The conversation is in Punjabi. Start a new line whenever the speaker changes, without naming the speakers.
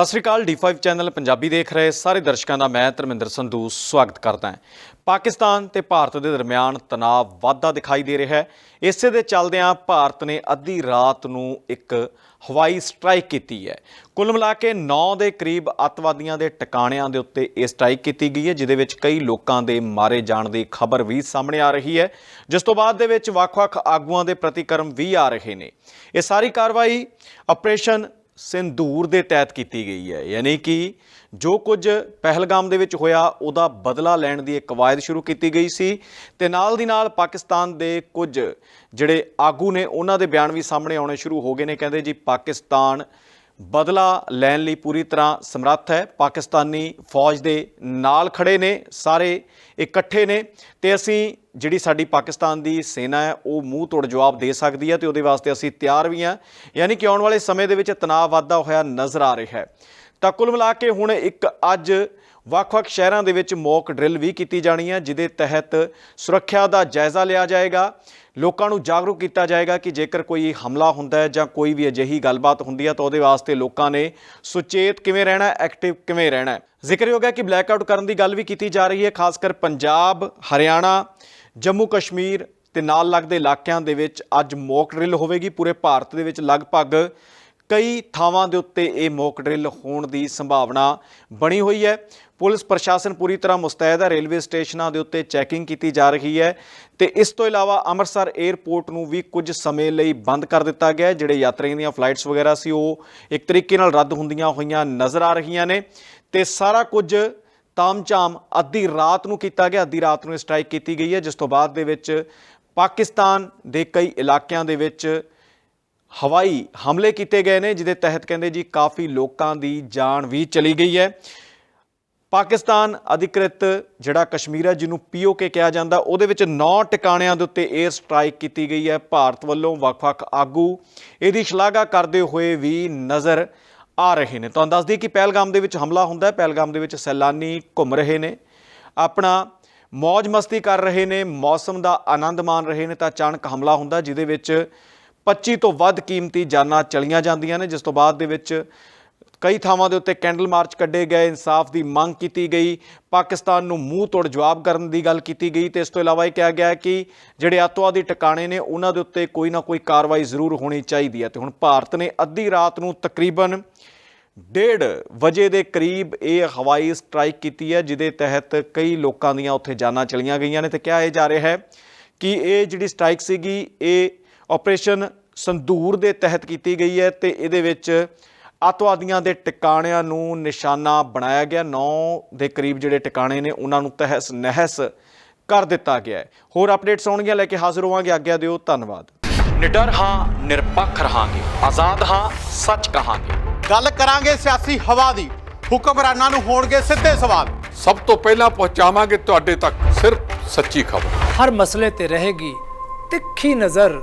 ਸਤਿ ਸ੍ਰੀ ਅਕਾਲ D5 ਚੈਨਲ ਪੰਜਾਬੀ ਦੇਖ ਰਹੇ ਸਾਰੇ ਦਰਸ਼ਕਾਂ ਦਾ ਮੈਂ ਧਰਮਿੰਦਰ ਸੰਧੂ ਸਵਾਗਤ ਕਰਦਾ ਹਾਂ। ਪਾਕਿਸਤਾਨ ਤੇ ਭਾਰਤ ਦੇ ਦਰਮਿਆਨ ਤਣਾਅ ਵਾਧਾ ਦਿਖਾਈ ਦੇ ਰਿਹਾ ਹੈ। ਇਸੇ ਦੇ ਚੱਲਦਿਆਂ ਭਾਰਤ ਨੇ ਅੱਧੀ ਰਾਤ ਨੂੰ ਇੱਕ ਹਵਾਈ ਸਟ੍ਰਾਈਕ ਕੀਤੀ ਹੈ। ਕੁੱਲ ਮਿਲਾ ਕੇ 9 ਦੇ ਕਰੀਬ ਅੱਤਵਾਦੀਆਂ ਦੇ ਟਿਕਾਣਿਆਂ ਦੇ ਉੱਤੇ ਇਹ ਸਟ੍ਰਾਈਕ ਕੀਤੀ ਗਈ ਹੈ, ਜਿਹਦੇ ਵਿੱਚ ਕਈ ਲੋਕਾਂ ਦੇ ਮਾਰੇ ਜਾਣ ਦੀ ਖਬਰ ਵੀ ਸਾਹਮਣੇ ਆ ਰਹੀ ਹੈ। ਜਿਸ ਤੋਂ ਬਾਅਦ ਦੇ ਵਿੱਚ ਵੱਖ-ਵੱਖ ਆਗੂਆਂ ਦੇ ਪ੍ਰਤੀਕਰਮ ਵੀ ਆ ਰਹੇ ਨੇ। ਇਹ ਸਾਰੀ ਕਾਰਵਾਈ ਆਪਰੇਸ਼ਨ ਸਿੰਦੂਰ ਦੇ ਤਹਿਤ ਕੀਤੀ ਗਈ ਹੈ। ਯਾਨੀ ਕਿ ਜੋ ਕੁਝ ਪਹਿਲਗਾਮ ਦੇ ਵਿੱਚ ਹੋਇਆ, ਉਹਦਾ ਬਦਲਾ ਲੈਣ ਦੀ ਇੱਕ ਕਵਾਇਦ ਸ਼ੁਰੂ ਕੀਤੀ ਗਈ ਸੀ। ਤੇ ਨਾਲ ਦੀ ਨਾਲ ਪਾਕਿਸਤਾਨ ਦੇ ਕੁਝ ਜਿਹੜੇ ਆਗੂ ਨੇ, ਉਹਨਾਂ ਦੇ ਬਿਆਨ ਵੀ ਸਾਹਮਣੇ ਆਉਣੇ ਸ਼ੁਰੂ ਹੋ ਗਏ ਨੇ। ਕਹਿੰਦੇ ਜੀ, ਪਾਕਿਸਤਾਨ ਬਦਲਾ ਲੈਣ ਲਈ ਪੂਰੀ ਤਰ੍ਹਾਂ ਸਮਰੱਥ ਹੈ। ਪਾਕਿਸਤਾਨੀ ਫੌਜ ਦੇ ਨਾਲ ਖੜੇ ਨੇ, ਸਾਰੇ ਇਕੱਠੇ ਨੇ ਤੇ ਅਸੀਂ ਜਿਹੜੀ ਸਾਡੀ ਪਾਕਿਸਤਾਨ ਦੀ ਸੈਨਾ ਹੈ, ਉਹ ਮੂੰਹ ਤੋੜ ਜਵਾਬ ਦੇ ਸਕਦੀ ਹੈ ਤੇ ਉਹਦੇ ਵਾਸਤੇ ਅਸੀਂ ਤਿਆਰ ਵੀ ਹਾਂ। ਯਾਨੀ ਕਿ ਆਉਣ ਵਾਲੇ ਸਮੇਂ ਦੇ ਵਿੱਚ ਤਣਾਅ ਵਾਧਾ ਹੋਇਆ ਨਜ਼ਰ ਆ ਰਿਹਾ ਹੈ। ਤਾਂ ਕੁੱਲ ਮਿਲਾ ਕੇ ਹੁਣ ਇੱਕ ਅੱਜ ਵੱਖ-ਵੱਖ ਸ਼ਹਿਰਾਂ ਦੇ ਵਿੱਚ ਮੌਕ ਡਰਿਲ ਵੀ ਕੀਤੀ ਜਾਣੀ ਹੈ, ਜਿਹਦੇ ਤਹਿਤ ਸੁਰੱਖਿਆ ਦਾ ਜਾਇਜ਼ਾ ਲਿਆ ਜਾਏਗਾ। ਲੋਕਾਂ ਨੂੰ ਜਾਗਰੂਕ ਕੀਤਾ ਜਾਏਗਾ ਕਿ ਜੇਕਰ ਕੋਈ ਹਮਲਾ ਹੁੰਦਾ ਹੈ ਜਾਂ ਕੋਈ ਵੀ ਅਜਿਹੀ ਗੱਲਬਾਤ ਹੁੰਦੀ ਹੈ ਤਾਂ ਉਹਦੇ ਵਾਸਤੇ ਲੋਕਾਂ ਨੇ ਸੁਚੇਤ ਕਿਵੇਂ ਰਹਿਣਾ ਹੈ, ਐਕਟਿਵ ਕਿਵੇਂ ਰਹਿਣਾ ਹੈ। ਜ਼ਿਕਰਯੋਗ ਹੈ ਕਿ ਬਲੈਕ ਆਊਟ ਕਰਨ ਦੀ ਗੱਲ ਵੀ ਕੀਤੀ ਜਾ ਰਹੀ ਹੈ, ਖਾਸ ਕਰ ਪੰਜਾਬ, ਹਰਿਆਣਾ, ਜੰਮੂ ਕਸ਼ਮੀਰ ਤੇ ਨਾਲ ਲੱਗਦੇ ਇਲਾਕਿਆਂ ਦੇ ਵਿੱਚ ਅੱਜ ਮੌਕ ਡਰਿਲ ਹੋਵੇਗੀ। ਪੂਰੇ ਭਾਰਤ ਦੇ ਵਿੱਚ ਲਗਭਗ ਕਈ ਥਾਵਾਂ ਦੇ ਉੱਤੇ ਇਹ ਮੌਕ ਡਰਿਲ ਹੋਣ ਦੀ ਸੰਭਾਵਨਾ ਬਣੀ ਹੋਈ ਹੈ। ਪੁਲਿਸ ਪ੍ਰਸ਼ਾਸਨ ਪੂਰੀ ਤਰ੍ਹਾਂ ਮੁਸਤੈਦ ਹੈ। ਰੇਲਵੇ ਸਟੇਸ਼ਨਾਂ ਦੇ ਉੱਤੇ ਚੈਕਿੰਗ ਕੀਤੀ ਜਾ ਰਹੀ ਹੈ ਤੇ ਇਸ ਤੋਂ ਇਲਾਵਾ ਅੰਮ੍ਰਿਤਸਰ 에ਅਰਪੋਰਟ ਨੂੰ ਵੀ ਕੁਝ ਸਮੇਂ ਲਈ ਬੰਦ ਕਰ ਦਿੱਤਾ ਗਿਆ ਜਿਹੜੇ ਯਾਤਰੀਆਂ ਦੀਆਂ ਫਲਾਈਟਸ ਵਗੈਰਾ ਸੀ, ਉਹ ਇੱਕ ਤਰੀਕੇ ਨਾਲ ਰੱਦ ਹੁੰਦੀਆਂ ਹੋਈਆਂ ਨਜ਼ਰ ਆ ਰਹੀਆਂ ਨੇ ਤੇ ਸਾਰਾ ਕੁਝ ਤਾਮਝਾਮ ਅੱਧੀ ਰਾਤ ਨੂੰ ਕੀਤਾ ਗਿਆ। ਅੱਧੀ ਰਾਤ ਨੂੰ ਸਟ੍ਰਾਈਕ ਕੀਤੀ ਗਈ ਹੈ, ਜਿਸ ਤੋਂ ਬਾਅਦ ਦੇ ਵਿੱਚ ਪਾਕਿਸਤਾਨ ਦੇ ਕਈ ਇਲਾਕਿਆਂ ਦੇ ਵਿੱਚ ਹਵਾਈ ਹਮਲੇ ਕੀਤੇ ਗਏ ਨੇ, ਜਿਹਦੇ ਤਹਿਤ ਕਹਿੰਦੇ ਜੀ ਕਾਫੀ ਲੋਕਾਂ ਦੀ ਜਾਨ ਵੀ ਚਲੀ ਗਈ ਹੈ। ਪਾਕਿਸਤਾਨ ਅਧਿਕ੍ਰਿਤ ਜਿਹੜਾ ਕਸ਼ਮੀਰ ਹੈ, ਜਿਹਨੂੰ ਪੀਓਕੇ ਕਿਹਾ ਜਾਂਦਾ, ਉਹਦੇ ਵਿੱਚ 9 ਟਿਕਾਣਿਆਂ ਦੇ ਉੱਤੇ 에ਅਰ ਸਟ੍ਰਾਈਕ ਕੀਤੀ ਗਈ ਹੈ। ਭਾਰਤ ਵੱਲੋਂ ਵੱਖ-ਵੱਖ ਆਗੂ ਇਹਦੀ ਸ਼ਲਾਘਾ ਕਰਦੇ ਹੋਏ ਵੀ ਨਜ਼ਰ ਆ ਰਹੇ ਨੇ। ਤੁਹਾਨੂੰ ਦੱਸ ਦਈਏ ਕਿ ਪਹਿਲਗਾਮ ਦੇ ਵਿੱਚ ਹਮਲਾ ਹੁੰਦਾ ਹੈ, ਪਹਿਲਗਾਮ ਦੇ ਵਿੱਚ ਸੈਲਾਨੀ ਘੁੰਮ ਰਹੇ ਨੇ, ਆਪਣਾ ਮौज ਮਸਤੀ ਕਰ ਰਹੇ ਨੇ, ਮੌਸਮ ਦਾ ਆਨੰਦ ਮਾਣ ਰਹੇ ਨੇ ਤਾਂ ਅਚਾਨਕ ਹਮਲਾ ਹੁੰਦਾ, ਜਿਹਦੇ ਵਿੱਚ 25 ਤੋਂ ਵੱਧ ਕੀਮਤੀ ਜਾਨਾਂ ਚਲੀਆਂ ਜਾਂਦੀਆਂ ਨੇ, ਜਿਸ ਤੋਂ ਬਾਅਦ ਦੇ ਵਿੱਚ ਕਈ ਥਾਵਾਂ ਦੇ ਉੱਤੇ ਕੈਂਡਲ ਮਾਰਚ ਕੱਢੇ ਗਏ, ਇਨਸਾਫ ਦੀ ਮੰਗ ਕੀਤੀ ਗਈ, ਪਾਕਿਸਤਾਨ ਨੂੰ ਮੂੰਹ ਤੋੜ ਜਵਾਬ ਕਰਨ ਦੀ ਗੱਲ ਕੀਤੀ ਗਈ ਤੇ ਇਸ ਤੋਂ ਇਲਾਵਾ ਇਹ ਕਿਹਾ ਗਿਆ ਕਿ ਜਿਹੜੇ ਅੱਤਵਾਦੀ ਟਿਕਾਣੇ ਨੇ, ਉਹਨਾਂ ਦੇ ਉੱਤੇ ਕੋਈ ਨਾ ਕੋਈ ਕਾਰਵਾਈ ਜ਼ਰੂਰ ਹੋਣੀ ਚਾਹੀਦੀ ਹੈ। ਤੇ ਹੁਣ ਭਾਰਤ ਨੇ ਅੱਧੀ ਰਾਤ ਨੂੰ ਤਕਰੀਬਨ ਡੇਢ ਵਜੇ ਦੇ ਕਰੀਬ ਇਹ ਹਵਾਈ ਸਟ੍ਰਾਈਕ ਕੀਤੀ ਹੈ, ਜਿਹਦੇ ਤਹਿਤ ਕਈ ਲੋਕਾਂ ਦੀਆਂ ਉੱਥੇ ਜਾਨਾਂ ਚਲੀਆਂ ਗਈਆਂ ਨੇ। ਤੇ ਕਿਹਾ ਇਹ ਜਾ ਰਿਹਾ ਹੈ ਕਿ ਇਹ ਜਿਹੜੀ ਸਟ੍ਰਾਈਕ ਸੀਗੀ, ਇਹ ਆਪਰੇਸ਼ਨ ਸੰਦੂਰ ਦੇ ਤਹਿਤ ਕੀਤੀ ਗਈ ਹੈ ਤੇ ਇਹਦੇ ਵਿੱਚ ਅੱਤਵਾਦੀਆਂ ਦੇ ਟਿਕਾਣਿਆਂ ਨੂੰ ਨਿਸ਼ਾਨਾ ਬਣਾਇਆ ਗਿਆ। 9 ਦੇ ਕਰੀਬ ਜਿਹੜੇ ਟਿਕਾਣੇ ਨੇ ਉਹਨਾਂ ਨੂੰ ਤਹਿਸ ਨਹਿਸ ਕਰ ਦਿੱਤਾ ਗਿਆ ਹੈ। ਹੋਰ ਅਪਡੇਟਸ ਆਉਣਗੀਆਂ ਲੈ ਕੇ ਹਾਜ਼ਰ ਹੋਵਾਂਗੇ। ਆਗਿਆ ਦਿਓ ਧੰਨਵਾਦ। ਨਿਡਰ ਹਾਂ ਨਿਰਪੱਖ ਰਹਾਂਗੇ। ਆਜ਼ਾਦ ਹਾਂ ਸੱਚ ਕਹਾਂਗੇ।
ਗੱਲ ਕਰਾਂਗੇ ਸਿਆਸੀ ਹਵਾ ਦੀ। ਹੁਕਮਰਾਨਾਂ ਨੂੰ ਹੋਣਗੇ ਸਿੱਧੇ ਸਵਾਲ।
ਸਭ ਤੋਂ ਪਹਿਲਾਂ ਪਹੁੰਚਾਵਾਂਗੇ ਤੁਹਾਡੇ ਤੱਕ। ਸਿਰਫ ਸੱਚੀ ਖਬਰ।
ਹਰ ਮਸਲੇ ਤੇ ਰਹੇਗੀ ਤਿੱਖੀ ਨਜ਼ਰ।